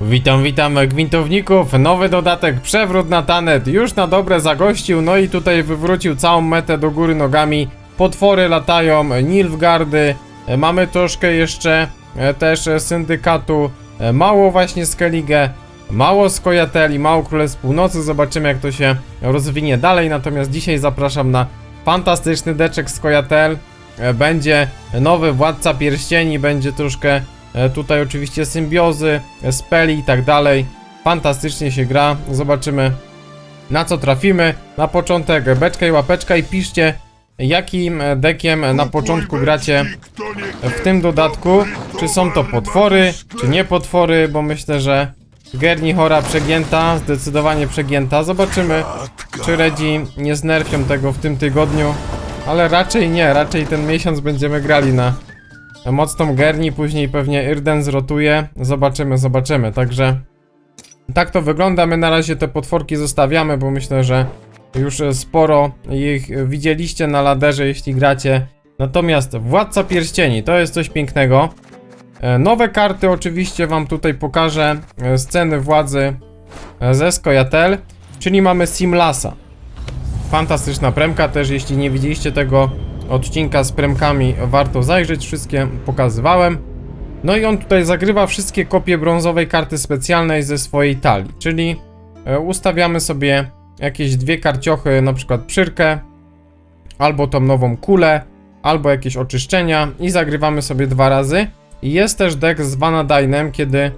Witam, witam gwintowników, nowy dodatek Przewrót na Tanet. Już na dobre zagościł, no i tutaj wywrócił całą metę do góry nogami. Potwory latają, Nilfgardy, e, mamy troszkę jeszcze e, też Syndykatu, e, mało właśnie Skellige, mało Skojateli, mało Królestw Północy, zobaczymy jak to się rozwinie dalej, natomiast dzisiaj zapraszam na fantastyczny deczek Skojatel, będzie nowy Władca Pierścieni, będzie troszkę tutaj oczywiście symbiozy, e, speli i tak dalej. Fantastycznie się gra, zobaczymy na co trafimy. Na początek beczka i łapeczka i piszcie jakim e, dekiem na początku gracie w tym dodatku. Czy są to potwory, czy nie potwory, bo myślę, że Gerni chora przegięta, zdecydowanie przegięta. Zobaczymy, czy Redzi nie znerfią tego w tym tygodniu. Ale raczej nie, raczej ten miesiąc będziemy grali na mocną Gerni, później pewnie Irden zrotuje. Zobaczymy, zobaczymy, także tak to wygląda. My na razie te potworki zostawiamy, bo myślę, że już sporo ich widzieliście na laderze, jeśli gracie. Natomiast Władca Pierścieni to jest coś pięknego. E, Nowe karty oczywiście wam tutaj pokażę. e, Sceny władzy e, ze Skojatel, czyli mamy Simlasa. Fantastyczna premka też, jeśli nie widzieliście tego odcinka z premkami, warto zajrzeć, wszystkie pokazywałem. No i on tutaj zagrywa wszystkie kopie brązowej karty specjalnej ze swojej talii, czyli e, ustawiamy sobie jakieś dwie karciochy, na przykład przyrkę, albo tą nową kulę, albo jakieś oczyszczenia i zagrywamy sobie dwa razy. I jest też deck z Vanadinem, kiedy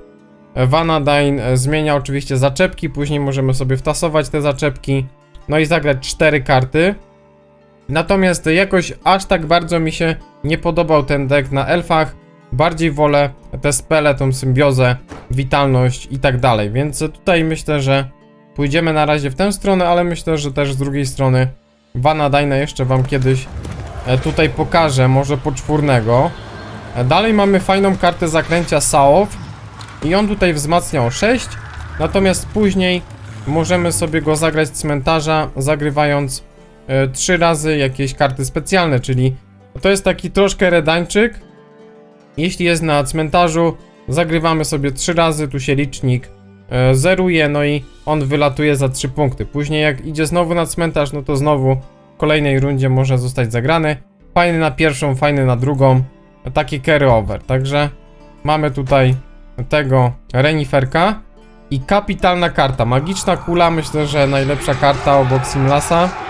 Vanadine e, zmienia oczywiście zaczepki, później możemy sobie wtasować te zaczepki, no i zagrać cztery karty. Natomiast jakoś aż tak bardzo mi się nie podobał ten deck na elfach. Bardziej wolę te spele, tą symbiozę, witalność i tak dalej. Więc tutaj myślę, że pójdziemy na razie w tę stronę, ale myślę, że też z drugiej strony Vanadine jeszcze wam kiedyś e, tutaj pokażę, może poczwórnego. E, Dalej mamy fajną kartę zaklęcia Saof i on tutaj wzmacnia o 6, natomiast później możemy sobie go zagrać z cmentarza, zagrywając trzy razy jakieś karty specjalne, czyli to jest taki troszkę redańczyk. Jeśli jest na cmentarzu, zagrywamy sobie trzy razy, tu się licznik e, zeruje, no i on wylatuje za 3 punkty. Później jak idzie znowu na cmentarz, no to znowu w kolejnej rundzie może zostać zagrany. Fajny na pierwszą, fajny na drugą. Taki carry over, także mamy tutaj tego reniferka. I kapitalna karta, magiczna kula, myślę, że najlepsza karta obok Simlasa.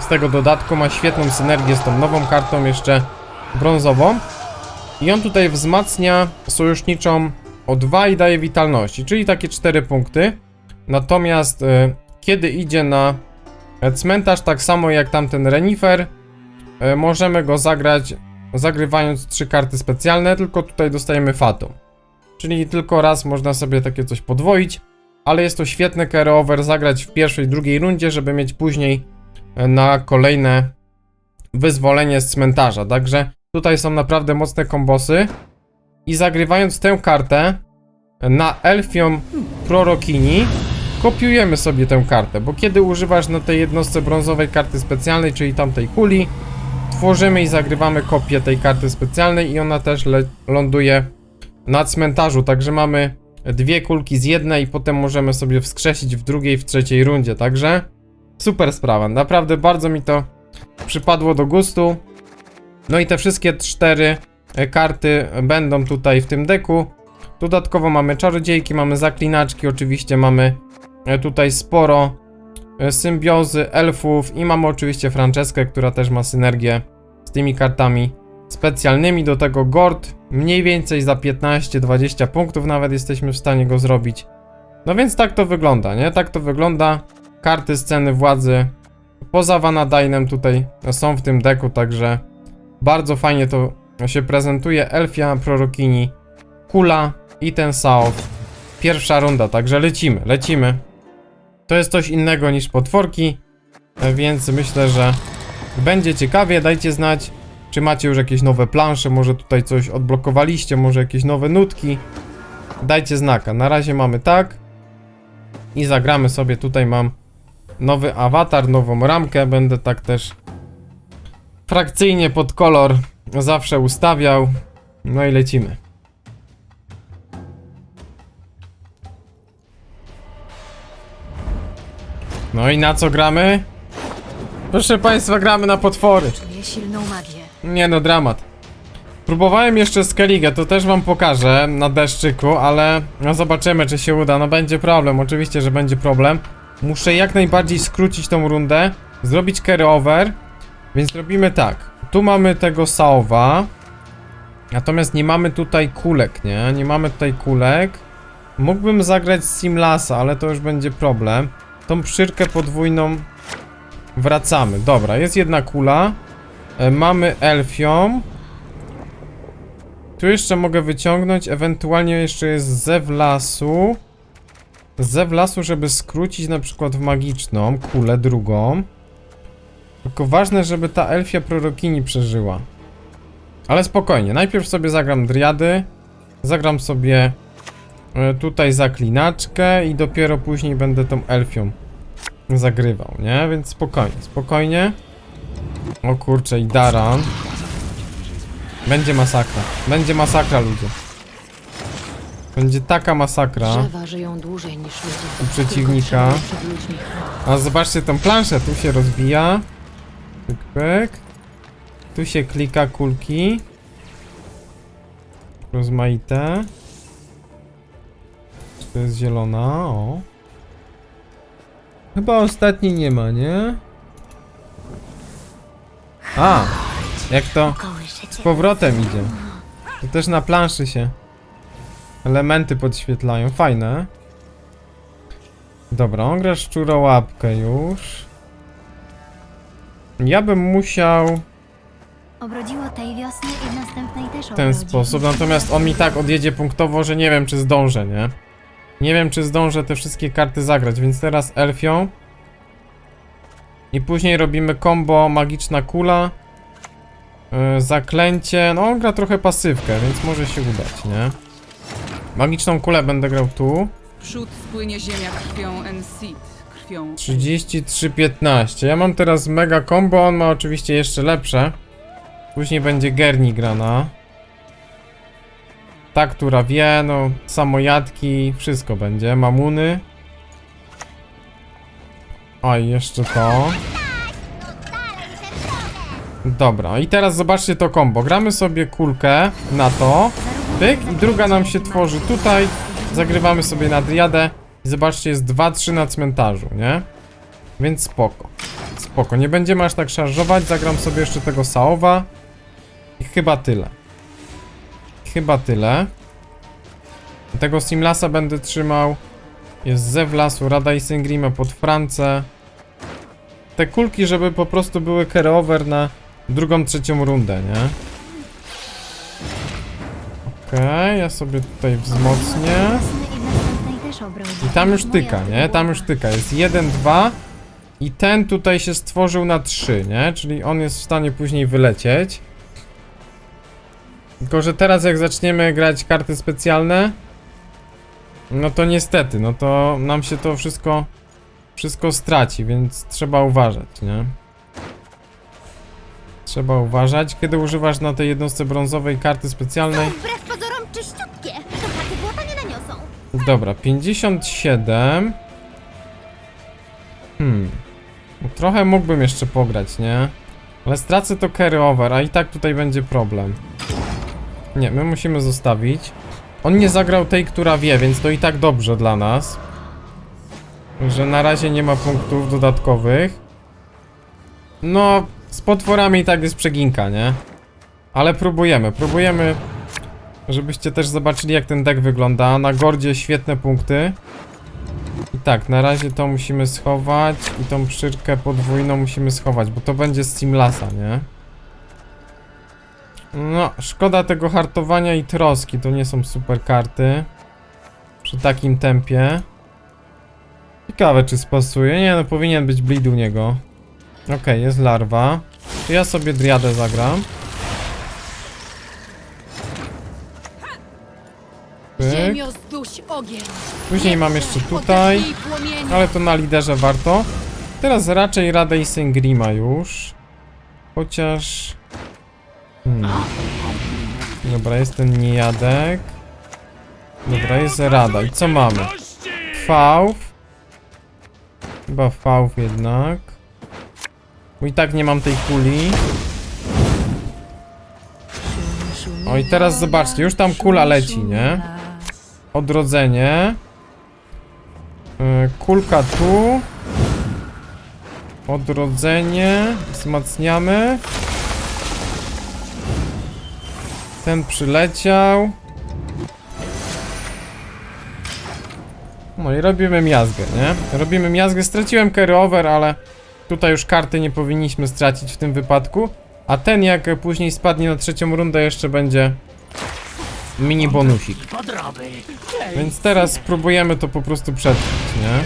Z tego dodatku ma świetną synergię z tą nową kartą, jeszcze brązową. I on tutaj wzmacnia sojuszniczą o 2 i daje witalności, czyli takie 4 punkty. Natomiast y, kiedy idzie na e, cmentarz, tak samo jak tamten renifer, y, możemy go zagrać zagrywając 3 karty specjalne, tylko tutaj dostajemy Fatum. Czyli tylko raz można sobie takie coś podwoić, ale jest to świetny carry-over zagrać w pierwszej, drugiej rundzie, żeby mieć później na kolejne wyzwolenie z cmentarza. Także tutaj są naprawdę mocne kombosy. I zagrywając tę kartę na Elfią Prorokini, kopiujemy sobie tę kartę, bo kiedy używasz na tej jednostce brązowej karty specjalnej, czyli tamtej kuli, tworzymy i zagrywamy kopię tej karty specjalnej i ona też ląduje na cmentarzu, także mamy dwie kulki z jednej i potem możemy sobie wskrzesić w drugiej, w trzeciej rundzie, także super sprawa, naprawdę bardzo mi to przypadło do gustu. No i te wszystkie cztery e, karty będą tutaj w tym deku. Dodatkowo mamy czarodziejki, mamy zaklinaczki, oczywiście mamy e, tutaj sporo e, symbiozy, elfów i mamy oczywiście Franceskę, która też ma synergię z tymi kartami specjalnymi. Do tego Gord, mniej więcej za 15-20 punktów nawet jesteśmy w stanie go zrobić. No więc tak to wygląda, nie? Tak to wygląda. Karty sceny władzy poza Vanadinem tutaj są w tym deku, także bardzo fajnie to się prezentuje. Elfia, Prorokini, Kula i ten Saof. Pierwsza runda, także lecimy, lecimy. To jest coś innego niż potworki, e, więc myślę, że będzie ciekawie. Dajcie znać, czy macie już jakieś nowe plansze, może tutaj coś odblokowaliście, może jakieś nowe nutki. Dajcie znaka. Na razie mamy tak. I zagramy sobie, tutaj mam nowy awatar, nową ramkę. Będę tak też frakcyjnie pod kolor zawsze ustawiał. No i lecimy. No i na co gramy? Proszę Państwa, gramy na potwory. Nie no, dramat. Próbowałem jeszcze Skellige, to też wam pokażę na deszczyku, ale no zobaczymy czy się uda. No będzie problem, oczywiście, że będzie problem. Muszę jak najbardziej skrócić tą rundę, zrobić carry over, więc robimy tak. Tu mamy tego Saowa, natomiast nie mamy tutaj kulek, nie? Nie mamy tutaj kulek. Mógłbym zagrać Simlasa, ale to już będzie problem. Tą przyrkę podwójną wracamy. Dobra, jest jedna kula. E, Mamy elfią. Tu jeszcze mogę wyciągnąć, ewentualnie jeszcze jest zew lasu. Zew lasu, żeby skrócić na przykład w magiczną kulę drugą. Tylko ważne, żeby ta elfia prorokini przeżyła. Ale spokojnie, najpierw sobie zagram driady. Zagram sobie e, tutaj zaklinaczkę i dopiero później będę tą elfią zagrywał, nie? Więc spokojnie, spokojnie. O kurczę, i Daran. Będzie masakra. Będzie masakra, ludzie. Będzie taka masakra. Drzewa żyją dłużej niż ludzie. U przeciwnika. Tylko przed ludźmi. A zobaczcie tą planszę, tu się rozbija. Pyk, pyk. Tu się klika kulki. Rozmaite. To jest zielona, o. Chyba ostatniej nie ma, nie? A! Jak to z powrotem idzie. To też na planszy się elementy podświetlają. Fajne. Dobra, on gra szczurołapkę już. Ja bym musiał Obrodziło tej wiosny i następnej też w ten sposób, natomiast on mi tak odjedzie punktowo, że nie wiem czy zdążę, nie? Nie wiem czy zdążę te wszystkie karty zagrać, więc teraz elfią. I później robimy combo magiczna kula. Yy, zaklęcie, no on gra trochę pasywkę, więc może się udać, nie? Magiczną kulę będę grał tu. Przód spłynie ziemia krwią Enseed, krwią... 33-15. Ja mam teraz mega combo, on ma oczywiście jeszcze lepsze. Później będzie Gerni grana. Ta, która wie, no, samojadki, wszystko będzie. Mamuny. O, i jeszcze to. Dobra, i teraz zobaczcie to combo. Gramy sobie kulkę na to. Pyk, i druga nam się tworzy tutaj. Zagrywamy sobie na driadę. I zobaczcie, jest 2-3 na cmentarzu, nie? Więc spoko. Spoko, nie będziemy aż tak szarżować. Zagram sobie jeszcze tego Saowa. I chyba tyle. Chyba tyle. Tego Simlasa będę trzymał. Jest Zew lasu, Rada i Syngrima pod France. Te kulki, żeby po prostu były carry-over na drugą, trzecią rundę, nie? Okej, ja sobie tutaj wzmocnię. I tam już tyka, nie? Tam już tyka. Jest 1, 2 i ten tutaj się stworzył na 3, nie? Czyli on jest w stanie później wylecieć. Tylko, że teraz jak zaczniemy grać karty specjalne, no to niestety, no to nam się to wszystko, wszystko straci, więc trzeba uważać, nie? Trzeba uważać, kiedy używasz na tej jednostce brązowej karty specjalnej. Wbrew pozorom czyściutkie. To chaty błota nie naniosą. Dobra, 57. Hmm. No, Trochę mógłbym jeszcze pograć, nie? Ale stracę to carry over, a i tak tutaj będzie problem. Nie, my musimy zostawić. On nie zagrał tej, która wie, więc to i tak dobrze dla nas. Że na razie nie ma punktów dodatkowych. No, z potworami i tak jest przeginka, nie? Ale próbujemy, próbujemy Żebyście też zobaczyli jak ten deck wygląda. Na Gordzie świetne punkty. I tak, na razie to musimy schować i tą przyrkę podwójną musimy schować, bo to będzie z Simlasa, nie? No, szkoda tego hartowania i troski, to nie są super karty. Przy takim tempie. Ciekawe czy spasuje. Nie no, powinien być bleed u niego. Okej, jest larwa. Ja sobie driadę zagram. Pyk. Później mam jeszcze tutaj, ale to na liderze warto. Teraz raczej Radę i Syngrima już. Chociaż... Hmm. Dobra, jest ten niejadek. Dobra, jest Rada. I co mamy? Fałw. Chyba V jednak. Bo i tak nie mam tej kuli. O i teraz zobaczcie, już tam kula leci, nie? Odrodzenie. Yy, Kulka tu. Odrodzenie. Wzmacniamy. Ten przyleciał. No i robimy miazgę, nie? Robimy miazgę. Straciłem carry over, ale tutaj już karty nie powinniśmy stracić w tym wypadku. A ten jak później spadnie na trzecią rundę jeszcze będzie mini bonusik. Więc teraz spróbujemy to po prostu przetrwać, nie?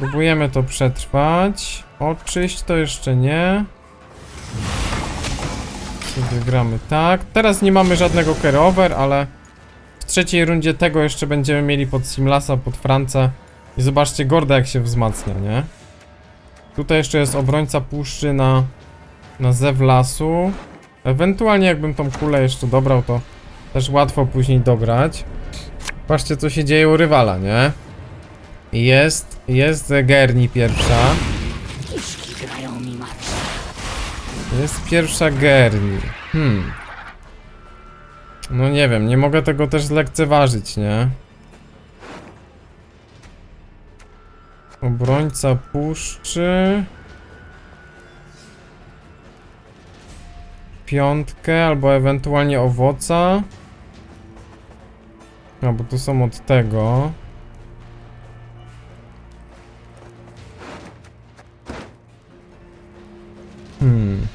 Próbujemy to przetrwać. Oczyść to jeszcze nie. Sobie gramy tak. Teraz nie mamy żadnego carry over, ale w trzeciej rundzie tego jeszcze będziemy mieli pod Simlasa, pod Francę. I zobaczcie Gorda jak się wzmacnia, nie? Tutaj jeszcze jest obrońca puszczy na, na zew lasu. Ewentualnie jakbym tą kulę jeszcze dobrał, to też łatwo później dograć. Patrzcie co się dzieje u rywala, nie? Jest, jest Gerni pierwsza. Jest pierwsza Gerni. Hmm. No nie wiem, nie mogę tego też zlekceważyć, nie? Obrońca puszczy. Piątkę albo ewentualnie owoca. No bo tu są od tego. Hmm.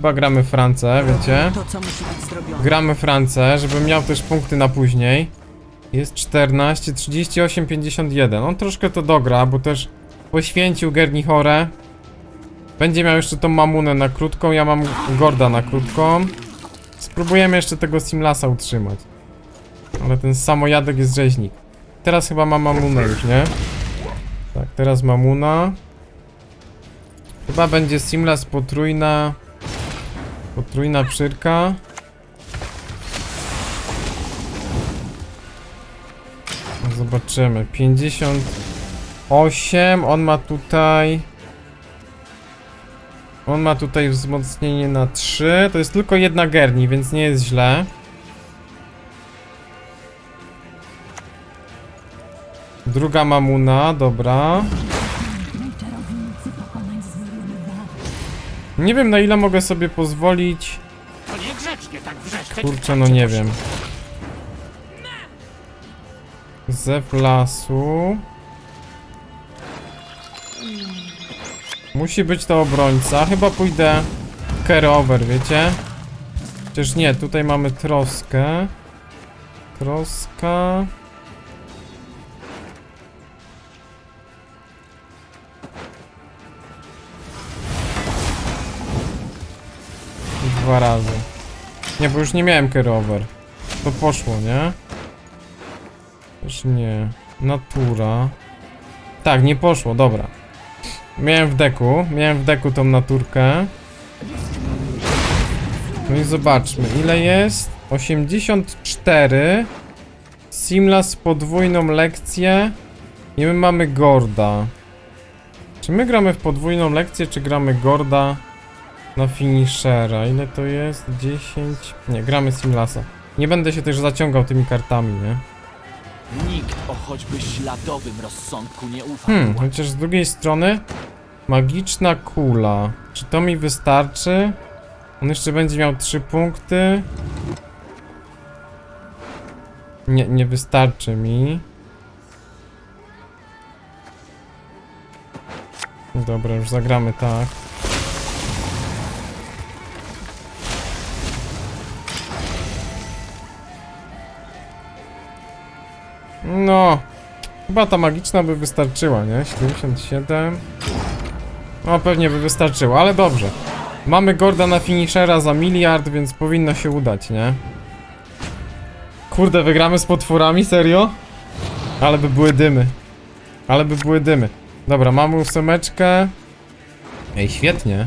Chyba gramy Francę, wiecie? Gramy Francę, żeby miał też punkty na później. Jest 14, 38, 51. On troszkę to dogra, bo też poświęcił Gernichorę. Będzie miał jeszcze tą mamunę na krótką, ja mam Gorda na krótką. Spróbujemy jeszcze tego Simlasa utrzymać. Ale ten samojadek jest rzeźnik. Teraz chyba ma mamunę już, nie? Tak, teraz mamuna. Chyba będzie Simlas potrójna. Potrójna przyrka. No Zobaczymy. 58. On ma tutaj. On ma tutaj wzmocnienie na 3. To jest tylko jedna Gerni, więc nie jest źle. Druga mamuna, dobra. Nie wiem na ile mogę sobie pozwolić. Kurczę, no nie wiem. Zew lasu. Musi być to obrońca. Chyba pójdę carry over, wiecie? Chociaż nie, tutaj mamy troskę. Troska. Dwa razy. Nie, bo już nie miałem over. To poszło, nie? Też nie. Natura. Tak, nie poszło, dobra. Miałem w deku, miałem w deku tą naturkę. No i zobaczmy, ile jest? 84. Simlas podwójną lekcję. I my mamy Gorda. Czy my gramy w podwójną lekcję, czy gramy Gorda na finishera? Ile to jest? 10? Nie, gramy Simlasa. Nie będę się też zaciągał tymi kartami, nie? Nikt o choćby śladowym rozsądku nie ufa. Hmm, chociaż z drugiej strony magiczna kula. Czy to mi wystarczy? On jeszcze będzie miał 3 punkty. Nie, nie wystarczy mi. Dobra, już zagramy tak. No, Chyba ta magiczna by wystarczyła, nie? 77. No pewnie by wystarczyło, ale dobrze. Mamy Gorda na finishera za miliard, więc powinno się udać, nie? Kurde, wygramy z potworami, serio? Ale by były dymy. Ale by były dymy. Dobra, mamy ósemeczkę. Ej, świetnie.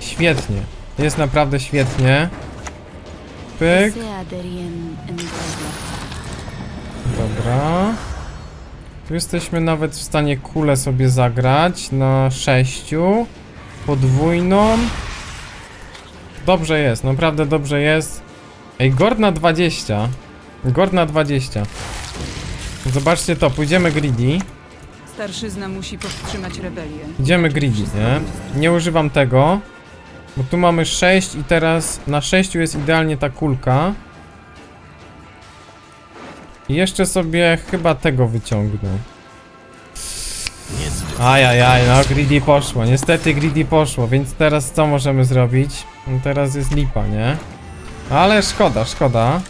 Świetnie. Jest naprawdę świetnie. pyk. Dobra. Tu jesteśmy nawet w stanie kulę sobie zagrać na sześciu. Podwójną. Dobrze jest, naprawdę dobrze jest. Ej, Gord na 20. Gord na 20. Zobaczcie to, pójdziemy greedy. Starszyzna musi powstrzymać rebelię. Idziemy greedy, nie? Nie używam tego. Bo tu mamy 6 i teraz na 6 jest idealnie ta kulka. I jeszcze sobie chyba tego wyciągnę. Ajajaj, no greedy poszło. Niestety greedy poszło, więc teraz co możemy zrobić? No teraz jest lipa, nie? Ale szkoda, szkoda.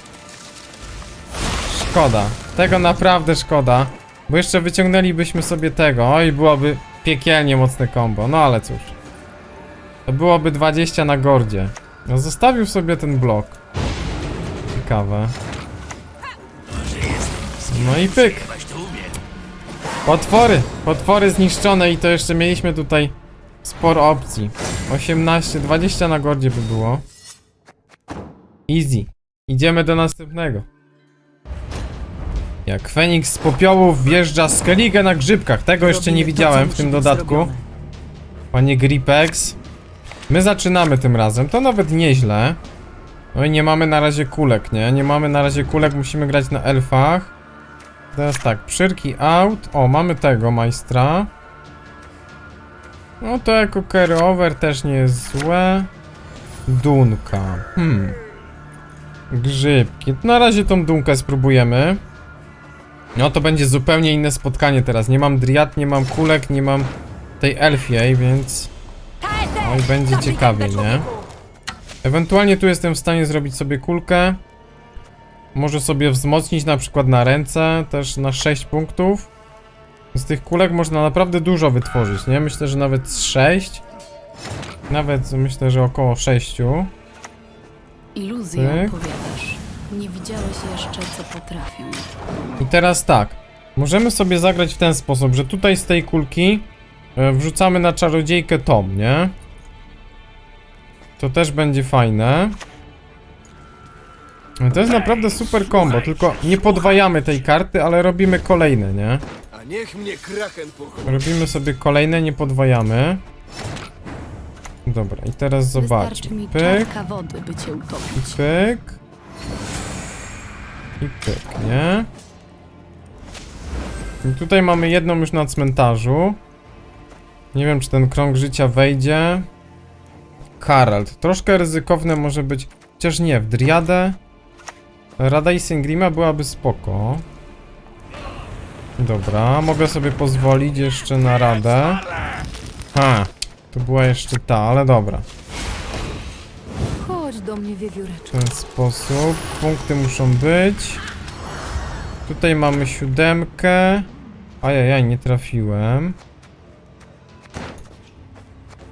Szkoda. Tego naprawdę szkoda. Bo jeszcze wyciągnęlibyśmy sobie tego. Oj, byłoby piekielnie mocne combo. No ale cóż. To byłoby 20 na gordzie. No zostawił sobie ten blok. Ciekawe. No i pyk. Potwory. Potwory zniszczone i to jeszcze mieliśmy tutaj sporo opcji. 18, 20 na gordzie by było. Easy. Idziemy do następnego. Jak Feniks z popiołów wjeżdża z Skellige na grzybkach. Tego jeszcze nie widziałem w tym dodatku. Panie Gripex. My zaczynamy tym razem. To nawet nieźle. No i nie mamy na razie kulek, nie? Nie mamy na razie kulek, musimy grać na elfach. Teraz tak, przyrki out. O, mamy tego majstra. No to jako carry over też nie jest złe. Dunka. Hmm. Grzybki. Na razie tą dunkę spróbujemy. No to będzie zupełnie inne spotkanie teraz. Nie mam driad, nie mam kulek, nie mam tej elfiej, więc... Oj, będzie ciekawie, nie? Ewentualnie tu jestem w stanie zrobić sobie kulkę. Może sobie wzmocnić na przykład na ręce, też na 6 punktów. Z tych kulek można naprawdę dużo wytworzyć, nie? Myślę, że nawet z 6. Nawet myślę, że około 6. Iluzję Tak. opowiadasz. Nie widziałeś jeszcze, co potrafią. I teraz tak. Możemy sobie zagrać w ten sposób, że tutaj z tej kulki e, wrzucamy na czarodziejkę tom, nie? To też będzie fajne. To jest naprawdę super combo, tylko nie podwajamy tej karty, ale robimy kolejne, nie? A niech mnie kraken. Robimy sobie kolejne, nie podwajamy. Dobra, i teraz mi Pyk, wody, by cię utopić. pyk. I pyk, nie? I tutaj mamy jedną już na cmentarzu. Nie wiem, czy ten krąg życia wejdzie. Karalt. Troszkę ryzykowne może być. Chociaż nie, w Driadę. Rada i Singrima byłaby spoko. Dobra, mogę sobie pozwolić jeszcze na radę. Ha, to była jeszcze ta, ale dobra. Chodź do mnie, wiewióreczko. W ten sposób. Punkty muszą być. Tutaj mamy siódemkę. Ajajaj, nie trafiłem.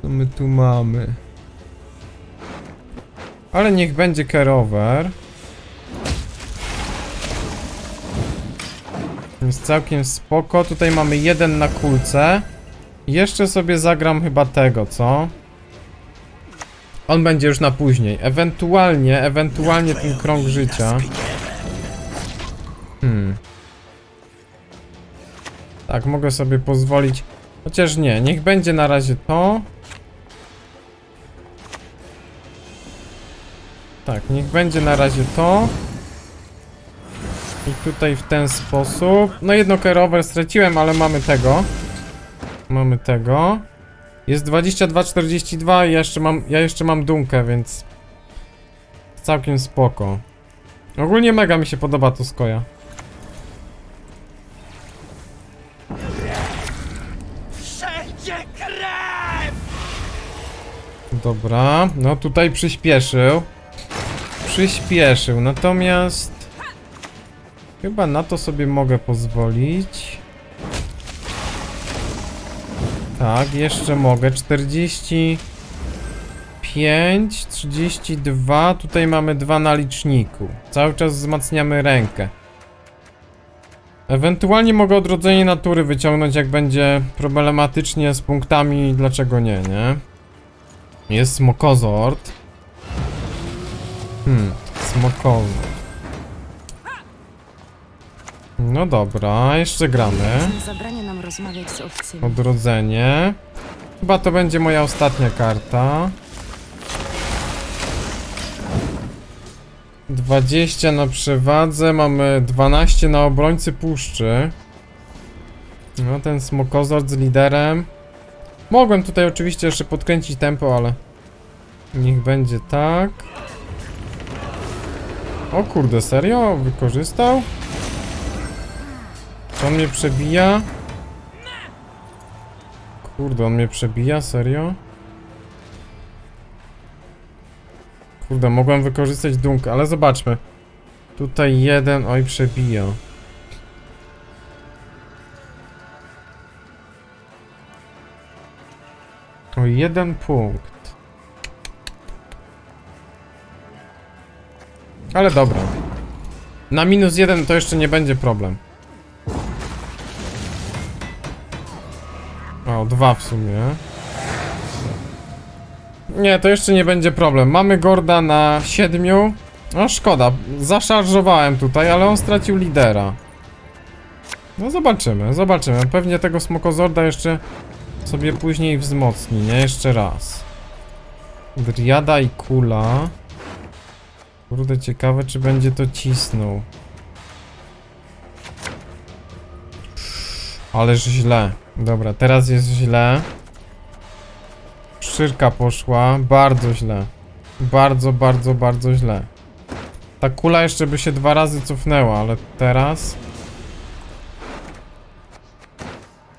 Co my tu mamy? Ale niech będzie kerover. Jest całkiem spoko. Tutaj mamy jeden na kulce. Jeszcze sobie zagram chyba tego, co? On będzie już na później. Ewentualnie, ewentualnie ten krąg życia. Hmm. Tak, mogę sobie pozwolić. Chociaż nie, niech będzie na razie to. Tak, niech będzie na razie to. I tutaj w ten sposób. No jedno kerover straciłem, ale mamy tego. Mamy tego. Jest 22-42 i ja jeszcze mam, ja jeszcze mam dunkę, więc całkiem spoko. Ogólnie mega mi się podoba to skoja. Dobra, no tutaj przyspieszył. Przyspieszył, natomiast chyba na to sobie mogę pozwolić. Tak, jeszcze mogę. 45, 32. Tutaj mamy dwa na liczniku. Cały czas wzmacniamy rękę. Ewentualnie mogę odrodzenie natury wyciągnąć, jak będzie problematycznie z punktami. Dlaczego nie, nie? Jest smokozord. Hmm. Smokowy. No dobra, jeszcze gramy. Zabrania nam rozmawiać z obcymi. Odrodzenie. Chyba to będzie moja ostatnia karta. 20 na przewadze, mamy 12 na obrońcy puszczy. No ten smokozord z liderem. Mogłem tutaj oczywiście jeszcze podkręcić tempo, ale niech będzie tak. O kurde, serio? Wykorzystał? On mnie przebija? Kurde, on mnie przebija, serio? Kurde, mogłem wykorzystać dunk, ale zobaczmy. Tutaj jeden, oj przebija. O jeden punkt. Ale dobra. Na minus jeden to jeszcze nie będzie problem. Dwa w sumie. Nie, to jeszcze nie będzie problem. Mamy Gorda na siedmiu. No szkoda, zaszarżowałem tutaj, ale on stracił lidera. No zobaczymy, zobaczymy. Pewnie tego Smokozorda jeszcze sobie później wzmocni, nie? Jeszcze raz. Driada i kula. Kurde, ciekawe czy będzie to cisnął. Ależ źle. Dobra, teraz jest źle. Szyrka poszła. Bardzo źle. Bardzo, bardzo, bardzo źle. Ta kula jeszcze by się dwa razy cofnęła, ale teraz...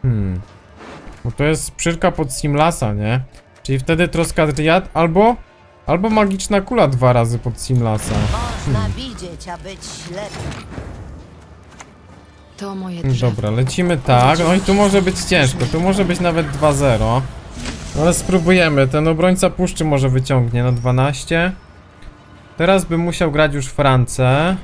Hmm. Bo to jest przyrka pod Simlasa, nie? Czyli wtedy troska Driad albo... Albo magiczna kula dwa razy pod Simlasa. Można widzieć, a być ślepym. To moje drzewo. Dobra, lecimy tak. No i tu może być ciężko. Tu może być nawet 2-0. Ale spróbujemy. Ten obrońca puszczy może wyciągnie na 12. Teraz bym musiał grać już Francę.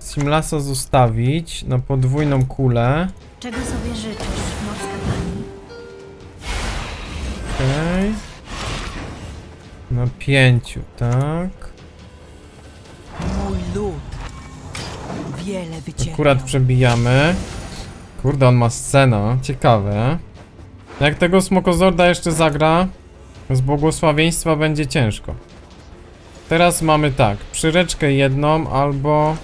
Simlasa zostawić na podwójną kulę. Czego sobie życzysz, morska pani? Okej. Na pięciu, tak. Wiele wycierpiał. Akurat przebijamy. Kurde, on ma scenę. Ciekawe. Jak tego Smokozorda jeszcze zagra, z błogosławieństwa będzie ciężko. Teraz mamy tak, przyreczkę jedną albo...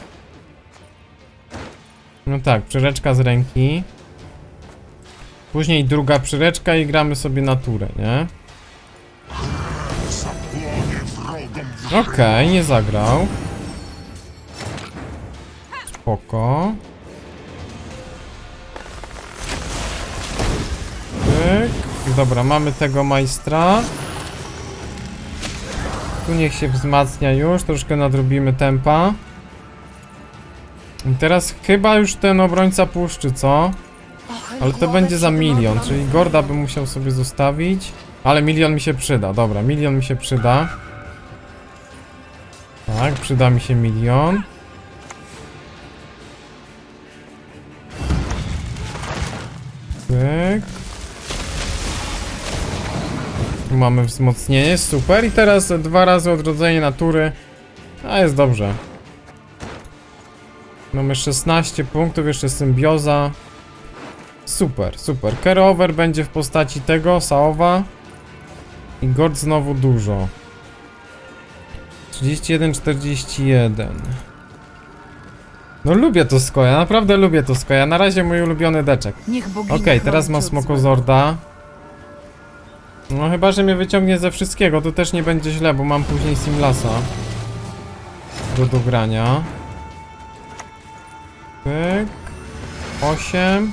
No tak, przyreczka z ręki. Później druga przyreczka i gramy sobie naturę, nie? Okej, nie zagrał. Spoko. Pyk. Dobra, mamy tego majstra. Tu niech się wzmacnia już, troszkę nadrobimy tempa. I teraz chyba już ten obrońca puszczy, co? Ale to będzie za milion, czyli Gorda bym musiał sobie zostawić. Ale milion mi się przyda, dobra, milion mi się przyda. Tak, przyda mi się milion. Mamy wzmocnienie, super. I teraz dwa razy odrodzenie natury. A jest dobrze. Mamy 16 punktów, jeszcze symbioza. Super, super. Kerover będzie w postaci tego, Saowa. I Gord znowu dużo. 31, 41. No lubię to skoja, naprawdę lubię to skoja. Na razie mój ulubiony deczek. Okej, teraz chroni ma. Smokozorda. No chyba, że mnie wyciągnie ze wszystkiego, to też nie będzie źle, bo mam później Simlasa. Do dogrania. Pyk. 8.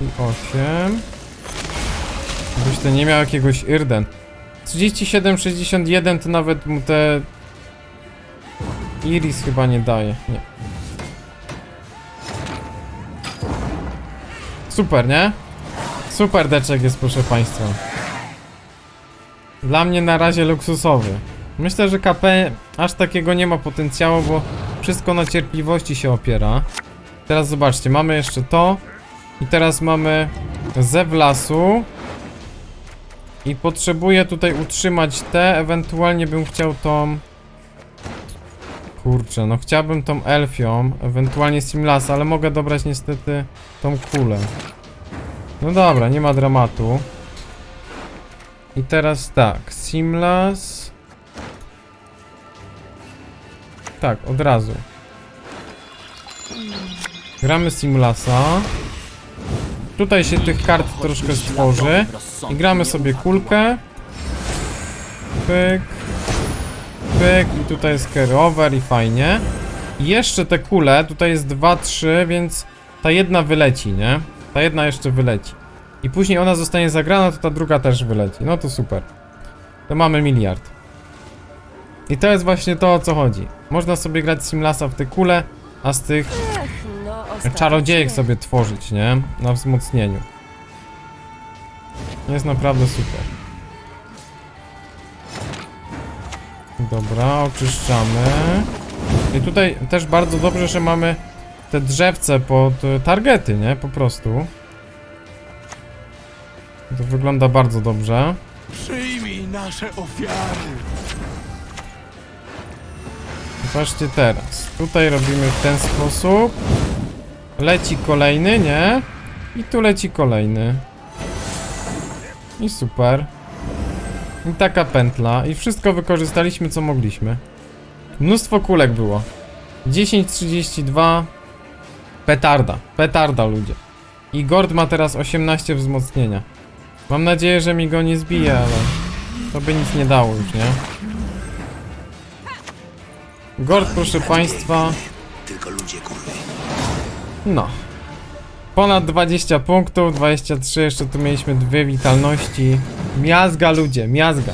I 8. Gdybyś to nie miał jakiegoś Irden. 37, 61 to nawet mu te Iris chyba nie daje. Nie. Super, nie? Super deczek jest, proszę państwa. Dla mnie na razie luksusowy. Myślę, że KP aż takiego nie ma potencjału, bo wszystko na cierpliwości się opiera. Teraz zobaczcie, mamy jeszcze to. I teraz mamy Zew lasu. I potrzebuję tutaj utrzymać te, ewentualnie bym chciał tą... Kurczę, no chciałbym tą elfią, ewentualnie Simlas, ale mogę dobrać niestety tą kulę. No dobra, nie ma dramatu. I teraz tak, Simlas... Tak, od razu. Gramy Simlasa. Tutaj się tych kart troszkę stworzy. I gramy sobie kulkę. Pyk. Pyk. I tutaj jest over i fajnie. I jeszcze te kule, tutaj jest 2, 3, więc ta jedna wyleci, nie? Ta jedna jeszcze wyleci. I później ona zostanie zagrana, to ta druga też wyleci. No to super. To mamy miliard. I to jest właśnie to o co chodzi. Można sobie grać Simlasa w te kule, a z tych No, czarodziejek sobie tworzyć, nie? Na wzmocnieniu. Jest naprawdę super. Dobra, oczyszczamy. I tutaj też bardzo dobrze, że mamy te drzewce pod e, targety, nie? Po prostu. To wygląda bardzo dobrze. Przyjmij nasze ofiary. Patrzcie teraz. Tutaj robimy w ten sposób. Leci kolejny, nie? I tu leci kolejny. I super. I taka pętla. I wszystko wykorzystaliśmy, co mogliśmy. Mnóstwo kulek było. 10.32. Petarda. Petarda, ludzie. I Gord ma teraz 18 wzmocnienia. Mam nadzieję, że mi go nie zbije, ale... To by nic nie dało już, nie? Gord, proszę państwa. No. Ponad 20 punktów, 23, jeszcze tu mieliśmy dwie witalności. Miazga ludzie, miazga.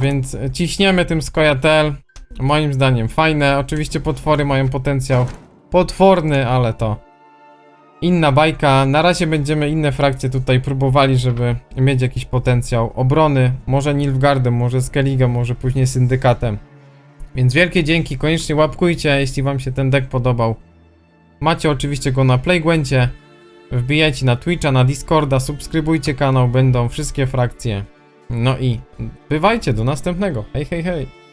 Więc ciśniemy tym Skojatel. Moim zdaniem fajne. Oczywiście potwory mają potencjał potworny, ale to inna bajka. Na razie będziemy inne frakcje tutaj próbowali, żeby mieć jakiś potencjał obrony. Może Nilfgaardem, może Skelligem, może później Syndykatem. Więc wielkie dzięki, koniecznie łapkujcie, jeśli wam się ten deck podobał. Macie oczywiście go na Playgwencie. Wbijajcie na Twitcha, na Discorda, subskrybujcie kanał, będą wszystkie frakcje. No i bywajcie, do następnego. Hej, hej, hej.